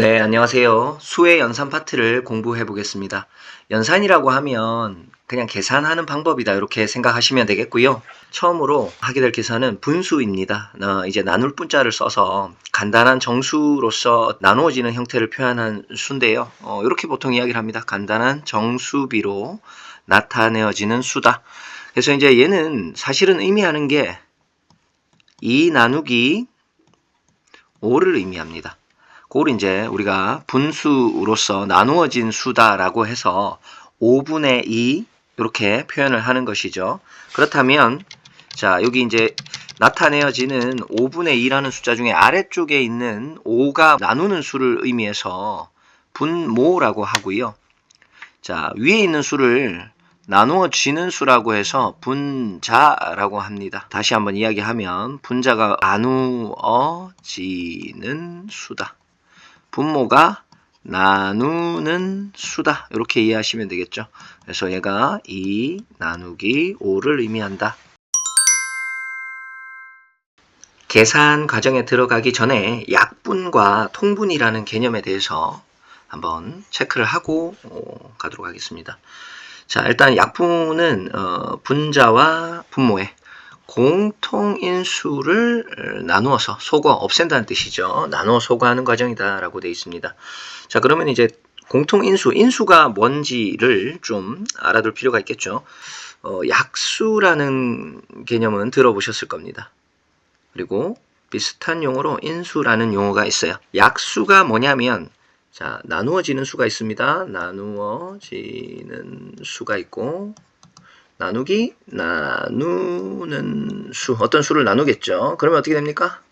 네, 안녕하세요. 수의 연산 파트를 공부해 보겠습니다. 연산이라고 하면 그냥 계산하는 방법이다. 이렇게 생각하시면 되겠고요. 처음으로 하게 될 계산은 분수입니다. 어, 이제 나눌 분자를 써서 간단한 정수로서 나누어지는 형태를 표현한 수인데요. 어, 이렇게 보통 이야기를 합니다. 간단한 정수비로 나타내어지는 수다. 그래서 이제 얘는 사실은 의미하는 게 2 나누기 5를 의미합니다. 그걸 이제 우리가 분수로서 나누어진 수다라고 해서 5분의 2 이렇게 표현을 하는 것이죠. 그렇다면 자 여기 이제 나타내어지는 5분의 2라는 숫자 중에 아래쪽에 있는 5가 나누는 수를 의미해서 분모라고 하고요. 자 위에 있는 수를 나누어지는 수라고 해서 분자라고 합니다. 다시 한번 이야기하면 분자가 나누어지는 수다. 분모가 나누는 수다. 이렇게 이해하시면 되겠죠. 그래서 얘가 2 나누기 5를 의미한다. 계산 과정에 들어가기 전에 약분과 통분이라는 개념에 대해서 한번 체크를 하고 어, 가도록 하겠습니다. 자, 일단 약분은 어, 분자와 분모의 공통인수를 나누어서 소거 없앤다는 뜻이죠. 나누어 소거하는 과정이다라고 되어 있습니다. 자, 그러면 이제 공통인수, 인수가 뭔지를 좀 알아둘 필요가 있겠죠. 어, 약수라는 개념은 들어보셨을 겁니다. 그리고 비슷한 용어로 인수라는 용어가 있어요. 약수가 뭐냐면 자, 나누어지는 수가 있습니다. 나누어지는 수가 있고 나누기 나누는 수 어떤 수를 나누겠죠. 그러면 어떻게 됩니까?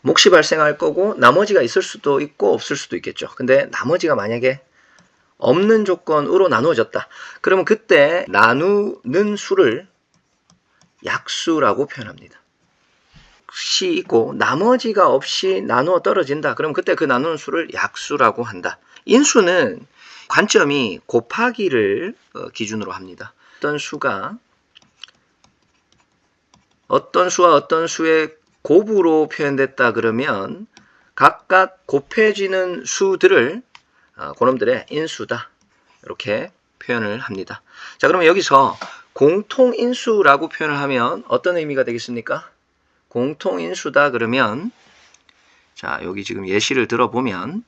몫이 발생할 거고 나머지가 있을 수도 있고 없을 수도 있겠죠. 근데 나머지가 만약에 없는 조건으로 나누어졌다. 그러면 그때 나누는 수를 약수라고 표현합니다. 시 있고 나머지가 없이 나누어 떨어진다. 그럼 그때 그 나누는 수를 약수라고 한다. 인수는 관점이 곱하기를 어, 기준으로 합니다. 어떤 수가 어떤 수와 어떤 수의 곱으로 표현됐다 그러면 각각 곱해지는 수들을 어, 그놈들의 인수다 이렇게 표현을 합니다. 자 그러면 여기서 공통인수라고 표현을 하면 어떤 의미가 되겠습니까? 공통인수다 그러면 자 여기 지금 예시를 들어보면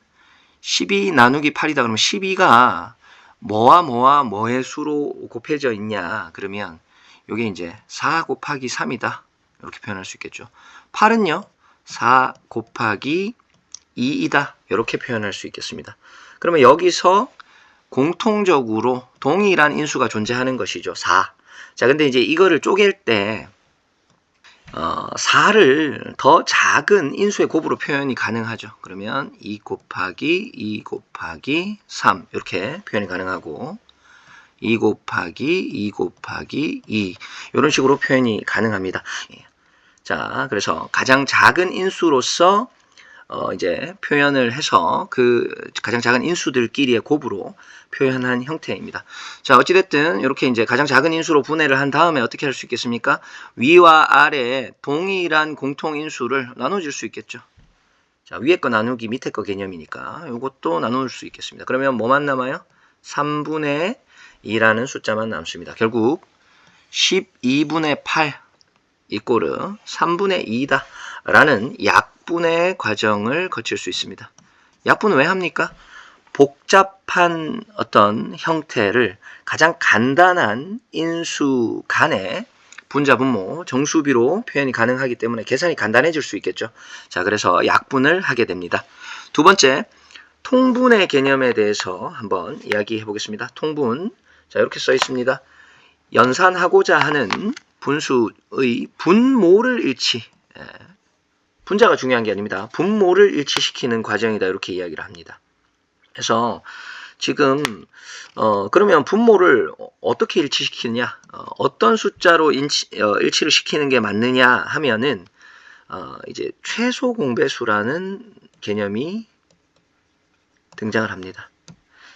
12 나누기 8이다 그러면 12가 뭐와 뭐와 뭐의 수로 곱해져 있냐? 그러면 이게 이제 4 곱하기 3이다. 이렇게 표현할 수 있겠죠. 8은요? 4 곱하기 2이다. 이렇게 표현할 수 있겠습니다. 그러면 여기서 공통적으로 동일한 인수가 존재하는 것이죠. 4. 자 근데 이제 이거를 쪼갤 때 어, 4를 더 작은 인수의 곱으로 표현이 가능하죠. 그러면 2 곱하기 2 곱하기 3 이렇게 표현이 가능하고 2 곱하기 2 곱하기 2 이런 식으로 표현이 가능합니다. 예. 자, 그래서 가장 작은 인수로서 어, 이제 표현을 해서 그 가장 작은 인수들끼리의 곱으로 표현한 형태입니다. 자, 어찌됐든 이렇게 이제 가장 작은 인수로 분해를 한 다음에 어떻게 할 수 있겠습니까? 위와 아래 동일한 공통인수를 나눠줄 수 있겠죠. 자, 위에 거 나누기 밑에 거 개념이니까 이것도 나눌 수 있겠습니다. 그러면 뭐만 남아요? 3분의 2라는 숫자만 남습니다. 결국 12분의 8 이꼬르 3분의 2다 라는 약 분의 과정을 거칠 수 있습니다. 약분은 왜 합니까? 복잡한 어떤 형태를 가장 간단한 인수 간의 분자 분모 정수비로 표현이 가능하기 때문에 계산이 간단해질 수 있겠죠. 자, 그래서 약분을 하게 됩니다. 두 번째, 통분의 개념에 대해서 한번 이야기해 보겠습니다. 통분. 자, 이렇게 써 있습니다. 연산하고자 하는 분수의 분모를 일치. 예, 분자가 중요한 게 아닙니다. 분모를 일치시키는 과정이다. 이렇게 이야기를 합니다. 그래서 지금 어 그러면 분모를 어떻게 일치시키느냐 어, 떤 숫자로 인치, 어, 일치를 시키는 게 맞느냐 하면은 어, 이제 최소 공배수라는 개념이 등장을 합니다.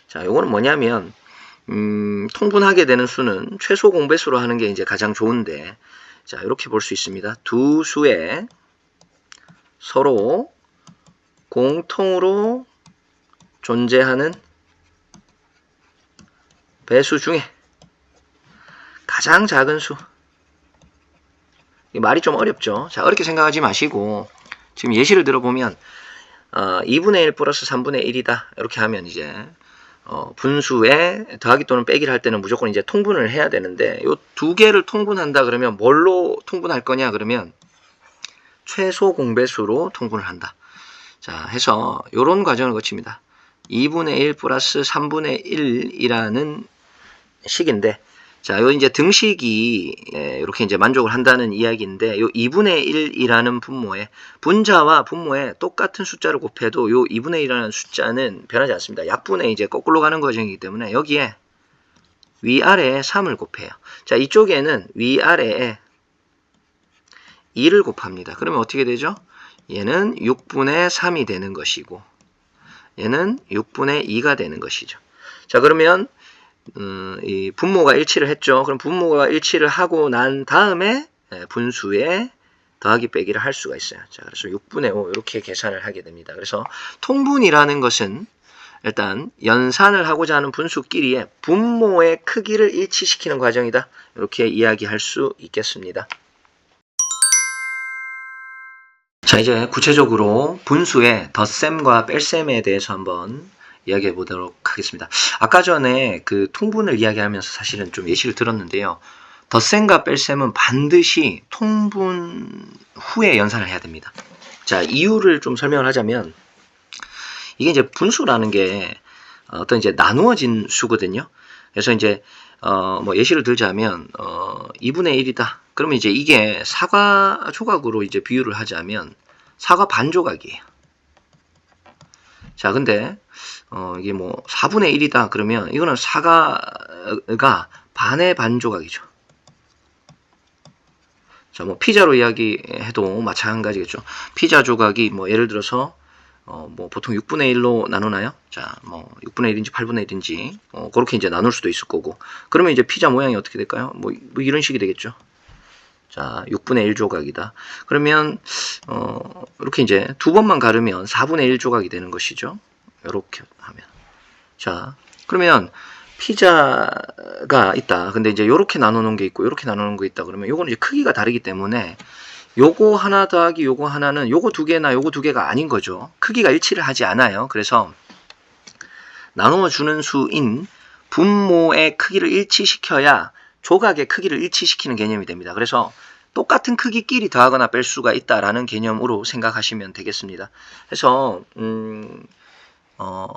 자, 요거는 뭐냐면 음, 통분하게 되는 수는 최소 공배수로 하는 게 이제 가장 좋은데 자, 이렇게 볼 수 있습니다. 두 수에 서로 공통으로 존재하는 배수 중에 가장 작은 수. 이 말이 좀 어렵죠. 자, 어렵게 생각하지 마시고 지금 예시를 들어보면 어, 2분의 1 플러스 3분의 1이다. 이렇게 하면 이제 어, 분수에 더하기 또는 빼기를 할 때는 무조건 이제 통분을 해야 되는데 이 두 개를 통분한다 그러면 뭘로 통분할 거냐 그러면 최소 공배수로 통분을 한다. 자, 해서 이런 과정을 거칩니다. 2분의 1 플러스 3분의 1이라는 식인데 자, 요 이제 등식이 예, 이렇게 이제 만족을 한다는 이야기인데 요 2분의 1이라는 분모에 분자와 분모에 똑같은 숫자를 곱해도 요 2분의 1이라는 숫자는 변하지 않습니다. 약분의 이제 거꾸로 가는 과정이기 때문에 여기에 위아래에 3을 곱해요. 자, 이쪽에는 위아래에 2를 곱합니다. 그러면 어떻게 되죠? 얘는 6분의 3이 되는 것이고 얘는 6분의 2가 되는 것이죠. 자, 그러면 음, 이 분모가 일치를 했죠. 그럼 분모가 일치를 하고 난 다음에 예, 분수에 더하기 빼기를 할 수가 있어요. 자, 그래서 6분의 5 이렇게 계산을 하게 됩니다. 그래서 통분이라는 것은 일단 연산을 하고자 하는 분수끼리의 분모의 크기를 일치시키는 과정이다. 이렇게 이야기할 수 있겠습니다. 자, 이제 구체적으로 분수의 덧셈과 뺄셈에 대해서 한번 이야기해 보도록 하겠습니다. 아까 전에 그 통분을 이야기하면서 사실은 좀 예시를 들었는데요. 덧셈과 뺄셈은 반드시 통분 후에 연산을 해야 됩니다. 자, 이유를 좀 설명을 하자면 이게 이제 분수라는 게 어떤 이제 나누어진 수거든요. 그래서 이제 어, 뭐 예시를 들자면 어, 2분의 1이다. 그러면 이제 이게 사과 조각으로 이제 비유를 하자면 사과 반 조각이에요. 자, 근데 어, 이게 뭐 4분의 1이다 그러면 이거는 사과가 반의 반 조각이죠. 자, 뭐 피자로 이야기해도 마찬가지겠죠. 피자 조각이 뭐 예를 들어서 어, 뭐 보통 6분의 1로 나누나요? 자, 뭐 6분의 1인지 8분의 1인지 어, 그렇게 이제 나눌 수도 있을 거고. 그러면 이제 피자 모양이 어떻게 될까요? 뭐, 뭐 이런 식이 되겠죠. 자, 6분의 1 조각이다. 그러면 어, 이렇게 이제 두 번만 가르면 4분의 1 조각이 되는 것이죠. 이렇게 하면. 자, 그러면 피자가 있다. 근데 이제 이렇게 나누는 게 있고 이렇게 나누는 게 있다. 그러면 요거는 이제 크기가 다르기 때문에 요거 하나 더하기 요거 하나는 요거 두 개나 요거 두 개가 아닌 거죠. 크기가 일치를 하지 않아요. 그래서 나누어 주는 수인 분모의 크기를 일치시켜야 조각의 크기를 일치시키는 개념이 됩니다. 그래서 똑같은 크기끼리 더하거나 뺄 수가 있다라는 개념으로 생각하시면 되겠습니다. 그래서 음, 어,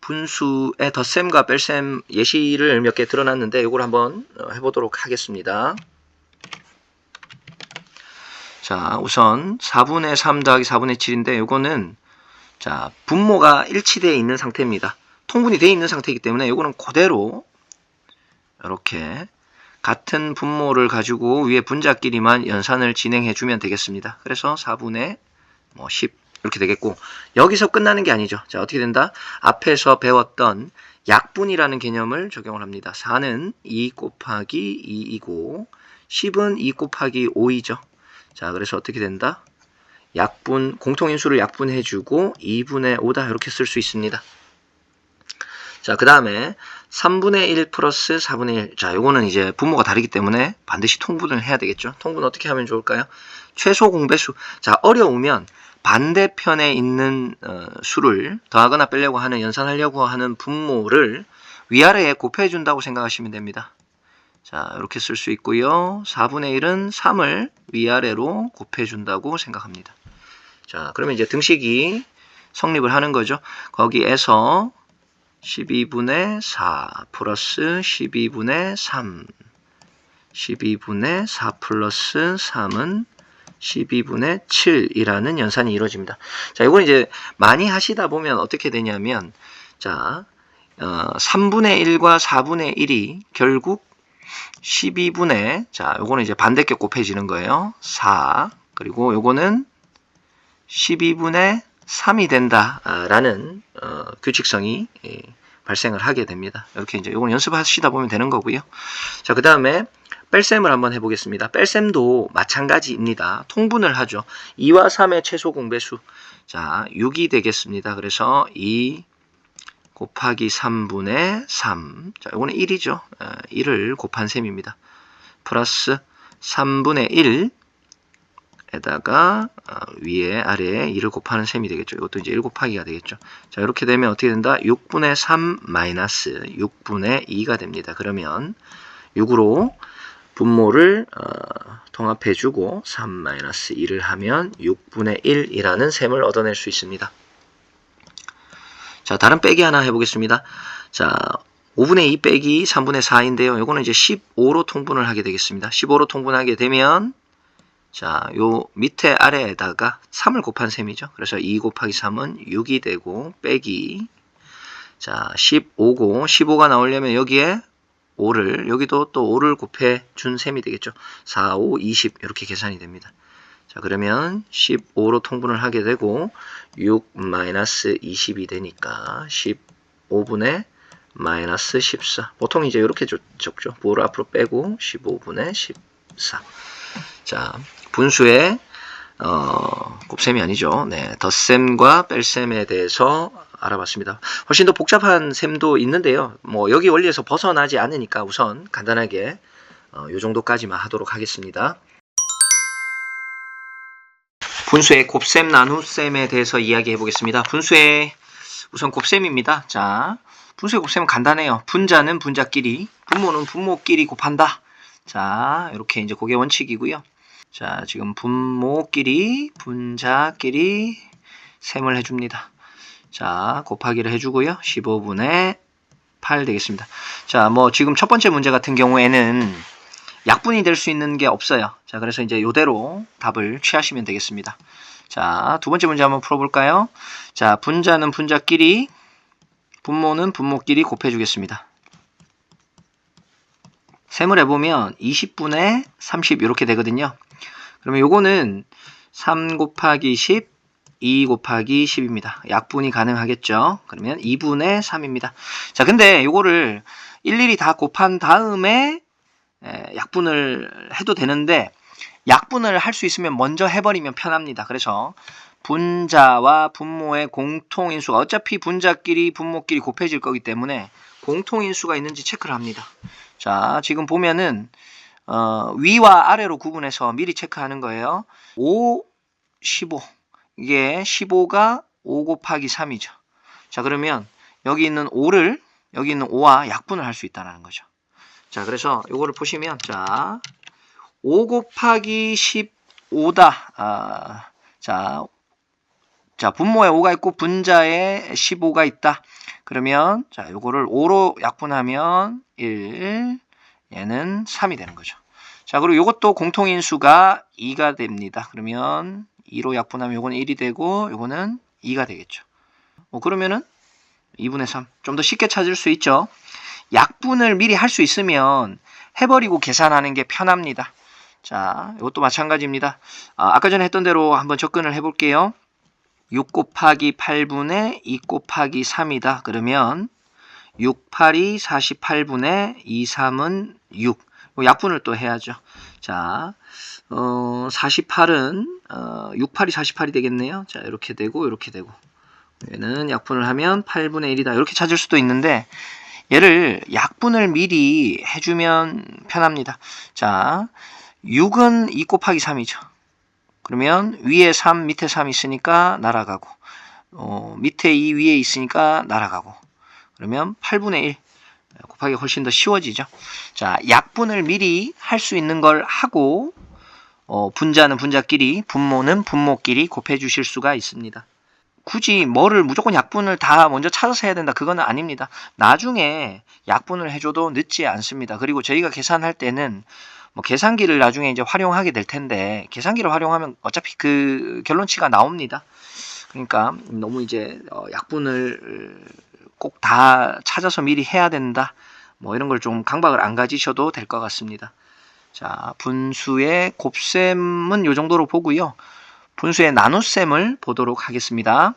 분수의 덧셈과 뺄셈 예시를 몇 개 드러났는데 이걸 한번 어, 해보도록 하겠습니다. 자, 우선 4분의 3 더하기 4분의 7인데 이거는 자, 분모가 일치되어 있는 상태입니다. 통분이 되어 있는 상태이기 때문에 이거는 그대로 이렇게 같은 분모를 가지고 위에 분자끼리만 연산을 진행해 주면 되겠습니다. 그래서 4분의 뭐 10 이렇게 되겠고 여기서 끝나는 게 아니죠. 자 어떻게 된다? 앞에서 배웠던 약분이라는 개념을 적용을 합니다. 4는 2 곱하기 2이고 10은 2 곱하기 5이죠. 자 그래서 어떻게 된다? 약분 공통인수를 약분해주고 2분의 5다 이렇게 쓸 수 있습니다. 자, 그 다음에 3분의 1 플러스 4분의 1. 자, 요거는 이제 분모가 다르기 때문에 반드시 통분을 해야 되겠죠. 통분 어떻게 하면 좋을까요? 최소 공배수. 자, 어려우면 반대편에 있는 어, 수를 더하거나 빼려고 하는 연산하려고 하는 분모를 위아래에 곱해 준다고 생각하시면 됩니다. 자, 이렇게 쓸 수 있고요. 4분의 1은 3을 위아래로 곱해 준다고 생각합니다. 자, 그러면 이제 등식이 성립을 하는 거죠. 거기에서 12분의 4 플러스 12분의 3 12분의 4 플러스 3은 12분의 7이라는 연산이 이루어집니다. 자, 이건 이제 많이 하시다 보면 어떻게 되냐면 자, 어, 3분의 1과 4분의 1이 결국 12분의 자, 요거는 이제 반대격 곱해지는 거예요. 4 그리고 요거는 12분의 3이 된다라는 어, 규칙성이 예, 발생을 하게 됩니다. 이렇게 이제 이건 연습하시다 보면 되는 거고요. 자, 그 다음에 뺄셈을 한번 해보겠습니다. 뺄셈도 마찬가지입니다. 통분을 하죠. 2와 3의 최소 공배수. 자, 6이 되겠습니다. 그래서 2, 곱하기 3분의 3. 자, 이거는 1이죠. 1을 곱한 셈입니다. 플러스 3분의 1 에다가 어, 위에 아래에 2를 곱하는 셈이 되겠죠. 이것도 이제 1 곱하기가 되겠죠. 자, 이렇게 되면 어떻게 된다? 6분의 3 마이너스 6분의 2가 됩니다. 그러면 6으로 분모를 어, 통합해주고 3 마이너스 2를 하면 6분의 1이라는 셈을 얻어낼 수 있습니다. 자, 다른 빼기 하나 해보겠습니다. 자, 5분의 2 빼기 3분의 4인데요. 이거는 이제 15로 통분을 하게 되겠습니다. 15로 통분하게 되면 자, 요 밑에 아래에다가 3을 곱한 셈이죠. 그래서 2 곱하기 3은 6이 되고 빼기 자, 15고 15가 나오려면 여기에 5를 여기도 또 5를 곱해 준 셈이 되겠죠. 4, 5, 20 이렇게 계산이 됩니다. 자, 그러면 15로 통분을 하게 되고 6 마이너스 20이 되니까 15분의 마이너스 14. 보통 이제 이렇게 적- 적죠. 부호를 앞으로 빼고 15분의 14. 자, 분수의 어, 곱셈이 아니죠. 네, 덧셈과 뺄셈에 대해서 알아봤습니다. 훨씬 더 복잡한 셈도 있는데요. 뭐 여기 원리에서 벗어나지 않으니까 우선 간단하게 어, 요 정도까지만 하도록 하겠습니다. 분수의 곱셈 나눗셈에 대해서 이야기해 보겠습니다. 분수의 우선 곱셈입니다. 자, 분수의 곱셈은 간단해요. 분자는 분자끼리, 분모는 분모끼리 곱한다. 자, 이렇게 이제 그게 원칙이고요. 자, 지금 분모끼리, 분자끼리 셈을 해줍니다. 자, 곱하기를 해주고요. 15분의 8 되겠습니다. 자, 뭐 지금 첫 번째 문제 같은 경우에는 약분이 될 수 있는 게 없어요. 자, 그래서 이제 이대로 답을 취하시면 되겠습니다. 자, 두 번째 문제 한번 풀어볼까요? 자, 분자는 분자끼리, 분모는 분모끼리 곱해주겠습니다. 셈을 해보면 20분의 30 이렇게 되거든요. 그러면 요거는 3 곱하기 10, 2 곱하기 10입니다. 약분이 가능하겠죠. 그러면 2분의 3입니다. 자, 근데 요거를 일일이 다 곱한 다음에 에, 약분을 해도 되는데 약분을 할 수 있으면 먼저 해버리면 편합니다. 그래서 분자와 분모의 공통인수가 어차피 분자끼리 분모끼리 곱해질 거기 때문에 공통인수가 있는지 체크를 합니다. 자, 지금 보면은 어, 위와 아래로 구분해서 미리 체크하는 거예요. 5, 15. 이게 15가 5 곱하기 3이죠. 자, 그러면 여기 있는 5를 여기 있는 5와 약분을 할 수 있다는 거죠. 자, 그래서 요거를 보시면 자, 5 곱하기 15다. 아, 자, 자, 분모에 5가 있고 분자에 15가 있다. 그러면 자, 요거를 5로 약분하면 1, 얘는 3이 되는 거죠. 자, 그리고 요것도 공통인수가 2가 됩니다. 그러면 2로 약분하면 요거는 1이 되고 요거는 2가 되겠죠. 뭐 그러면은 2분의 3. 좀 더 쉽게 찾을 수 있죠. 약분을 미리 할 수 있으면 해버리고 계산하는 게 편합니다. 자, 이것도 마찬가지입니다. 아, 까 전에 했던 대로 한번 접근을 해볼게요. 6 곱하기 8분의 2 곱하기 3이다. 그러면 6, 8이 48분의 2, 3은 6. 약분을 또 해야죠. 자, 어, 48은 어, 6, 8이 48이 되겠네요. 자, 이렇게 되고 이렇게 되고. 얘는 약분을 하면 8분의 1이다. 이렇게 찾을 수도 있는데 얘를 약분을 미리 해주면 편합니다. 자, 6은 2 곱하기 3이죠. 그러면 위에 3, 밑에 3 있으니까 날아가고 어, 밑에 2, 위에 있으니까 날아가고 그러면 8분의 1 곱하기 훨씬 더 쉬워지죠. 자, 약분을 미리 할 수 있는 걸 하고 어, 분자는 분자끼리, 분모는 분모끼리 곱해 주실 수가 있습니다. 굳이 뭐를 무조건 약분을 다 먼저 찾아서 해야 된다. 그건 아닙니다. 나중에 약분을 해줘도 늦지 않습니다. 그리고 저희가 계산할 때는 뭐 계산기를 나중에 이제 활용하게 될 텐데 계산기를 활용하면 어차피 그 결론치가 나옵니다. 그러니까 너무 이제 어, 약분을 꼭 다 찾아서 미리 해야 된다. 뭐 이런 걸 좀 강박을 안 가지셔도 될 것 같습니다. 자, 분수의 곱셈은 요 정도로 보고요. 분수의 나눗셈을 보도록 하겠습니다.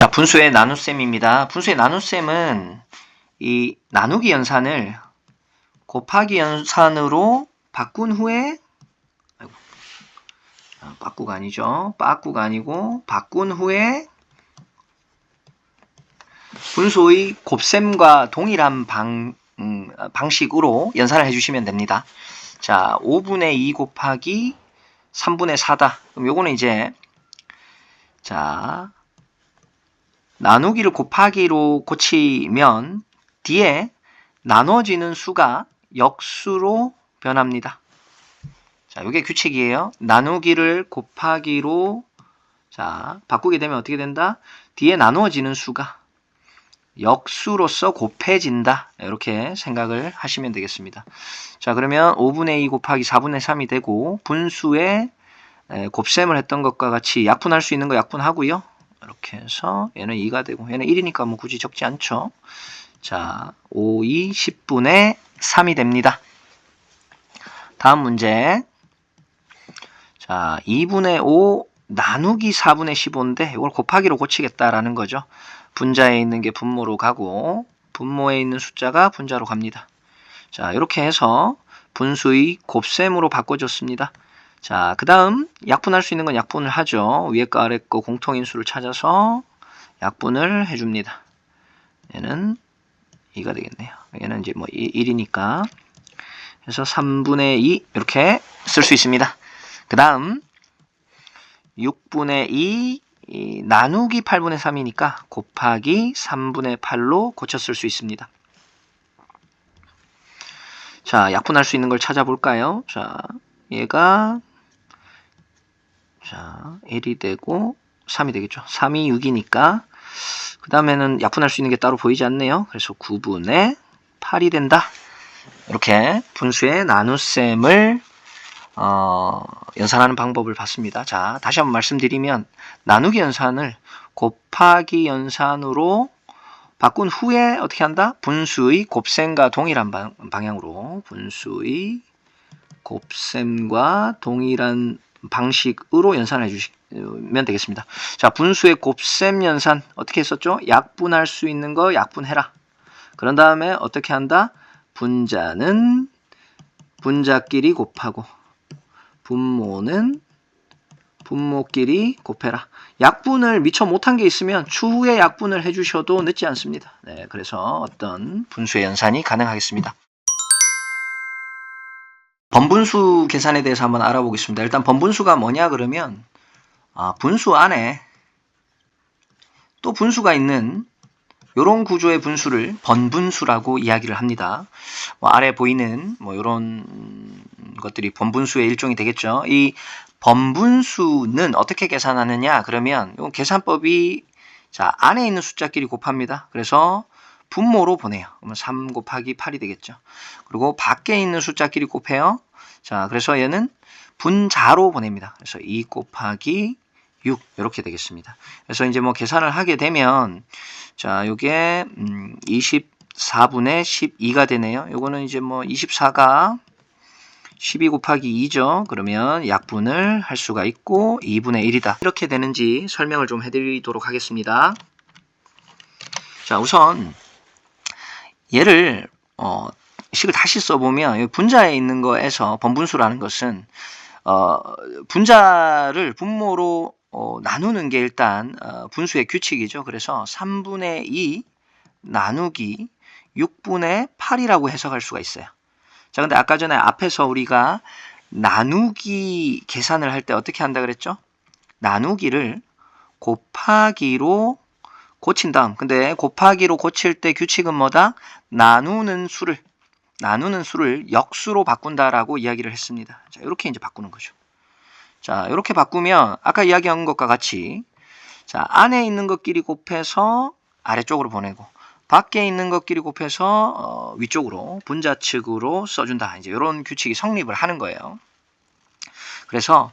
자, 분수의 나눗셈입니다. 분수의 나눗셈은 이 나누기 연산을 곱하기 연산으로 바꾼 후에 아이고, 아, 바꾸가 아니죠. 바꾸가 아니고 바꾼 후에 분수의 곱셈과 동일한 방, 음, 방식으로 연산을 해주시면 됩니다. 자, 5분의 2 곱하기 3분의 4다. 그럼 요거는 이제 자 나누기를 곱하기로 고치면 뒤에 나눠지는 수가 역수로 변합니다. 자, 이게 규칙이에요. 나누기를 곱하기로 자 바꾸게 되면 어떻게 된다? 뒤에 나누어지는 수가 역수로서 곱해진다. 이렇게 생각을 하시면 되겠습니다. 자, 그러면 5분의 2 곱하기 4분의 3이 되고 분수에 에, 곱셈을 했던 것과 같이 약분할 수 있는 거 약분하고요. 이렇게 해서 얘는 2가 되고 얘는 1이니까 뭐 굳이 적지 않죠. 자, 5, 2, 10분의 3이 됩니다. 다음 문제. 자, 2분의 5 나누기 4분의 15인데 이걸 곱하기로 고치겠다라는 거죠. 분자에 있는 게 분모로 가고 분모에 있는 숫자가 분자로 갑니다. 자, 이렇게 해서 분수의 곱셈으로 바꿔줬습니다. 자, 그 다음 약분할 수 있는 건 약분을 하죠. 위에 거 아래 거 공통인수를 찾아서 약분을 해줍니다. 얘는 2가 되겠네요. 얘는 이제 뭐 1이니까 그래서 3분의 2 이렇게 쓸 수 있습니다. 그 다음 6분의 2이 나누기 8분의 3이니까 곱하기 3분의 8로 고쳤을 수 있습니다. 자, 약분할 수 있는 걸 찾아볼까요? 자, 얘가 자, 1이 되고 3이 되겠죠. 3이 6이니까 그 다음에는 약분할 수 있는 게 따로 보이지 않네요. 그래서 9분의 8이 된다. 이렇게 분수의 나눗셈을 어, 연산하는 방법을 봤습니다. 자, 다시 한번 말씀드리면 나누기 연산을 곱하기 연산으로 바꾼 후에 어떻게 한다? 분수의 곱셈과 동일한 방, 방향으로 분수의 곱셈과 동일한 방식으로 연산해 주시면 되겠습니다. 자, 분수의 곱셈 연산 어떻게 했었죠? 약분할 수 있는 거 약분해라. 그런 다음에 어떻게 한다? 분자는 분자끼리 곱하고 분모는 분모끼리 곱해라. 약분을 미처 못한 게 있으면 추후에 약분을 해주셔도 늦지 않습니다. 네, 그래서 어떤 분수의 연산이 가능하겠습니다. 번분수 계산에 대해서 한번 알아보겠습니다. 일단 번분수가 뭐냐 그러면 아, 분수 안에 또 분수가 있는 이런 구조의 분수를 번분수라고 이야기를 합니다. 뭐 아래 보이는 뭐 이런 것들이 번분수의 일종이 되겠죠. 이 번분수는 어떻게 계산하느냐? 그러면 이 계산법이 자 안에 있는 숫자끼리 곱합니다. 그래서 분모로 보내요. 그러면 3 곱하기 8이 되겠죠. 그리고 밖에 있는 숫자끼리 곱해요. 자, 그래서 얘는 분자로 보냅니다. 그래서 2 곱하기 6 이렇게 되겠습니다. 그래서 이제 뭐 계산을 하게 되면 자, 요게 음, 24분의 12가 되네요. 요거는 이제 뭐 24가 12 곱하기 2죠. 그러면 약분을 할 수가 있고 2분의 1이다. 이렇게 되는지 설명을 좀 해드리도록 하겠습니다. 자, 우선 얘를 어, 식을 다시 써보면 분자에 있는 거에서 번분수라는 것은 어, 분자를 분모로 어, 나누는 게 일단 어, 분수의 규칙이죠. 그래서 3분의 2 나누기 6분의 8이라고 해석할 수가 있어요. 자, 근데 아까 전에 앞에서 우리가 나누기 계산을 할 때 어떻게 한다 그랬죠? 나누기를 곱하기로 고친 다음, 근데 곱하기로 고칠 때 규칙은 뭐다? 나누는 수를, 나누는 수를 역수로 바꾼다라고 이야기를 했습니다. 자, 이렇게 이제 바꾸는 거죠. 자, 이렇게 바꾸면 아까 이야기한 것과 같이 자, 안에 있는 것끼리 곱해서 아래쪽으로 보내고 밖에 있는 것끼리 곱해서 어, 위쪽으로 분자 측으로 써준다. 이제 이런 규칙이 성립을 하는 거예요. 그래서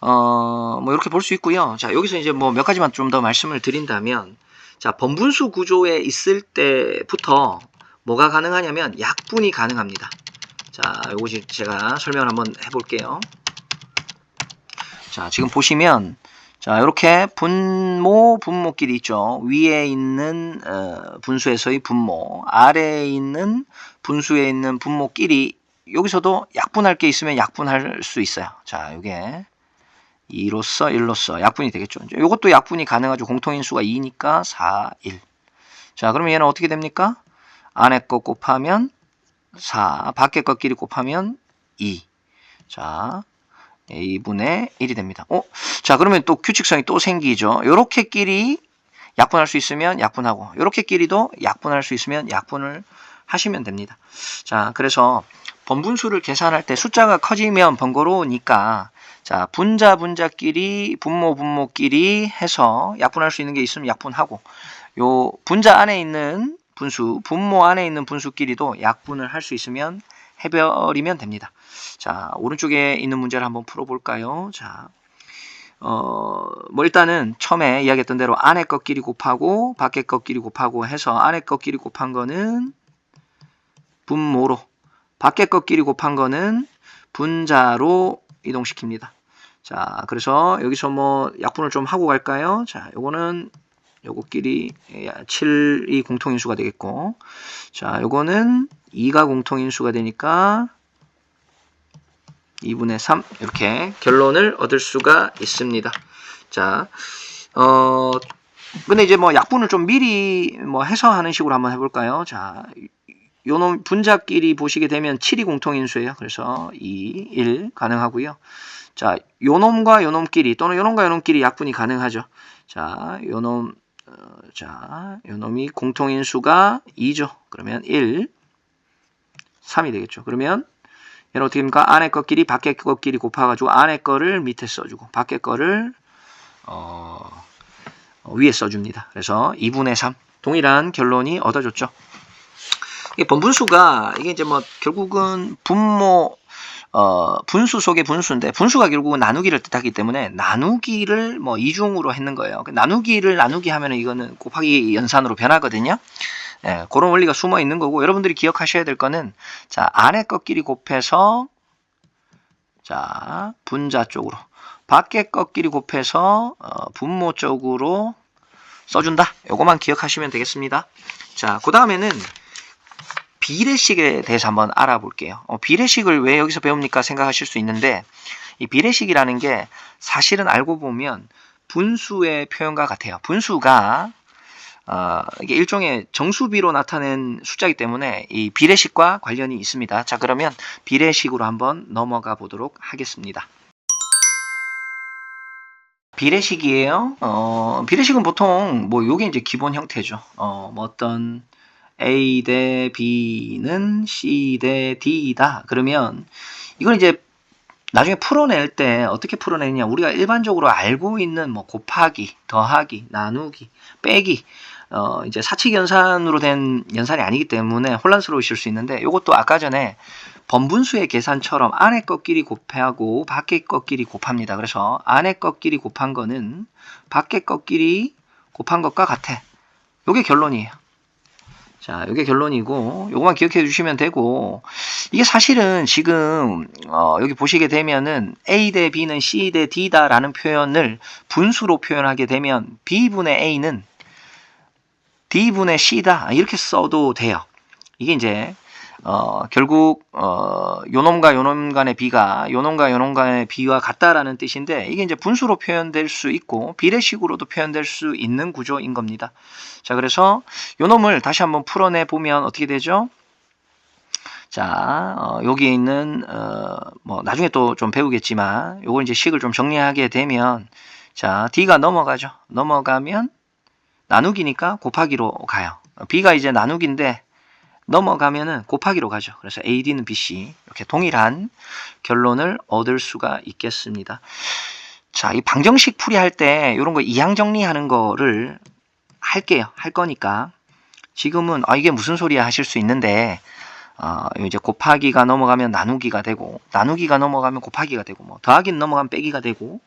어, 뭐 이렇게 볼 수 있고요. 자, 여기서 이제 뭐 몇 가지만 좀 더 말씀을 드린다면 자, 번분수 구조에 있을 때부터 뭐가 가능하냐면 약분이 가능합니다. 자, 요거 제가 설명을 한번 해볼게요. 자, 지금 보시면 자, 이렇게 분모, 분모끼리 있죠. 위에 있는 어, 분수에서의 분모, 아래에 있는 분수에 있는 분모끼리 여기서도 약분할 게 있으면 약분할 수 있어요. 자, 이게 2로서 1로서 약분이 되겠죠. 이것도 약분이 가능하죠. 공통인수가 2니까 4, 1. 자, 그러면 얘는 어떻게 됩니까? 안에 거 곱하면 4, 밖에 것끼리 곱하면 2. 자, 2분의 1이 됩니다. 어? 자, 그러면 또 규칙성이 또 생기죠. 요렇게끼리 약분할 수 있으면 약분하고, 요렇게끼리도 약분할 수 있으면 약분을 하시면 됩니다. 자, 그래서 번분수를 계산할 때 숫자가 커지면 번거로우니까 자, 분자 분자끼리 분모 분모끼리 해서 약분할 수 있는 게 있으면 약분하고 요 분자 안에 있는 분수, 분모 안에 있는 분수끼리도 약분을 할 수 있으면 해버리면 됩니다. 자, 오른쪽에 있는 문제를 한번 풀어볼까요? 자, 어, 뭐 일단은 처음에 이야기했던 대로 안에 것끼리 곱하고 밖에 것끼리 곱하고 해서 안에 것끼리 곱한 거는 분모로 밖에 것끼리 곱한 거는 분자로 이동시킵니다. 자, 그래서 여기서 뭐 약분을 좀 하고 갈까요? 자, 요거는 요거끼리 7이 공통인수가 되겠고 자, 요거는 2가 공통인수가 되니까 2분의 3 이렇게 결론을 얻을 수가 있습니다. 자, 어, 근데 이제 뭐 약분을 좀 미리 뭐 해서 하는 식으로 한번 해볼까요? 자, 요놈 분자끼리 보시게 되면 7이 공통인수예요. 그래서 2, 1 가능하고요. 자, 요놈과 요놈끼리 또는 요놈과 요놈끼리 약분이 가능하죠. 자, 요놈 어, 자, 요놈이 공통인수가 2죠. 그러면 1, 3이 되겠죠. 그러면 얘는 어떻게 됩니까? 안에 것끼리 밖에 것끼리 곱해가지고 안에 거를 밑에 써주고 밖에 거를 어, 어, 위에 써줍니다. 그래서 2분의 3 동일한 결론이 얻어졌죠. 이 번분수가 이게 이제 뭐 결국은 분모 어, 분수 속의 분수인데 분수가 결국은 나누기를 뜻하기 때문에 나누기를 뭐 이중으로 했는 거예요. 그 나누기를 나누기 하면 이거는 곱하기 연산으로 변하거든요. 예, 그런 원리가 숨어 있는 거고 여러분들이 기억하셔야 될 거는 자 안에 것끼리 곱해서 자 분자 쪽으로 밖에 것끼리 곱해서 어, 분모 쪽으로 써준다. 요거만 기억하시면 되겠습니다. 자, 그 다음에는 비례식에 대해서 한번 알아볼게요. 어, 비례식을 왜 여기서 배웁니까 생각하실 수 있는데 이 비례식이라는 게 사실은 알고 보면 분수의 표현과 같아요. 분수가 어, 이게 일종의 정수비로 나타낸 숫자이기 때문에 이 비례식과 관련이 있습니다. 자, 그러면 비례식으로 한번 넘어가 보도록 하겠습니다. 비례식이에요. 어, 비례식은 보통 뭐 요게 이제 기본 형태죠. 어, 뭐 어떤 A 대 B는 C 대 D이다. 그러면 이건 이제 나중에 풀어낼 때 어떻게 풀어내느냐 우리가 일반적으로 알고 있는 뭐 곱하기, 더하기, 나누기, 빼기 어 이제 사칙 연산으로 된 연산이 아니기 때문에 혼란스러우실 수 있는데 이것도 아까 전에 번분수의 계산처럼 안에 것끼리 곱하고 밖에 것끼리 곱합니다. 그래서 안에 것끼리 곱한 거는 밖에 것끼리 곱한 것과 같아. 이게 결론이에요. 자, 이게 결론이고 요거만 기억해 주시면 되고 이게 사실은 지금 어, 여기 보시게 되면은 A 대 B는 C 대 D다라는 표현을 분수로 표현하게 되면 B분의 A는 D분의 C다 이렇게 써도 돼요. 이게 이제 어, 결국 어, 요놈과 요놈 간의 비가 요놈과 요놈 간의 비와 같다라는 뜻인데 이게 이제 분수로 표현될 수 있고 비례식으로도 표현될 수 있는 구조인 겁니다. 자, 그래서 요놈을 다시 한번 풀어내 보면 어떻게 되죠? 자, 어, 여기에 있는 어, 뭐 나중에 또 좀 배우겠지만 요걸 이제 식을 좀 정리하게 되면 자, D가 넘어가죠. 넘어가면 나누기니까 곱하기로 가요. B가 이제 나누기인데 넘어가면은 곱하기로 가죠. 그래서 AD는 BC 이렇게 동일한 결론을 얻을 수가 있겠습니다. 자, 이 방정식 풀이할 때 이런 거 이항 정리하는 거를 할게요. 할 거니까 지금은 아 이게 무슨 소리야 하실 수 있는데 어, 이제 곱하기가 넘어가면 나누기가 되고 나누기가 넘어가면 곱하기가 되고 뭐 더하기는 넘어가면 빼기가 되고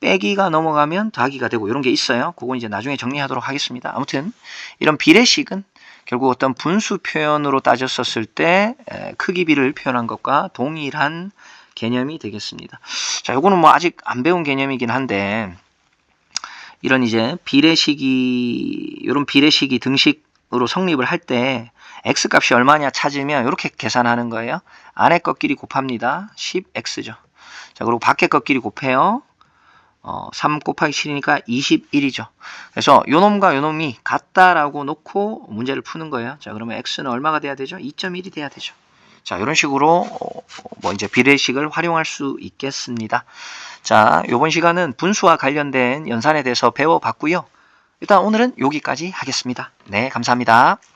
빼기가 넘어가면 더하기가 되고 이런 게 있어요. 그건 이제 나중에 정리하도록 하겠습니다. 아무튼 이런 비례식은 결국 어떤 분수 표현으로 따졌었을 때 크기 비를 표현한 것과 동일한 개념이 되겠습니다. 자, 요거는 뭐 아직 안 배운 개념이긴 한데 이런 이제 비례식이 이런 비례식이 등식으로 성립을 할 때 x 값이 얼마냐 찾으면 이렇게 계산하는 거예요. 안에 것끼리 곱합니다. 10x죠. 자, 그리고 밖에 것끼리 곱해요. 어, 3 곱하기 7이니까 21이죠. 그래서 요 놈과 요 놈이 같다라고 놓고 문제를 푸는 거예요. 자, 그러면 x는 얼마가 돼야 되죠? 2.1이 돼야 되죠. 자, 이런 식으로 어, 뭐 이제 비례식을 활용할 수 있겠습니다. 자, 요번 시간은 분수와 관련된 연산에 대해서 배워봤고요. 일단 오늘은 여기까지 하겠습니다. 네, 감사합니다.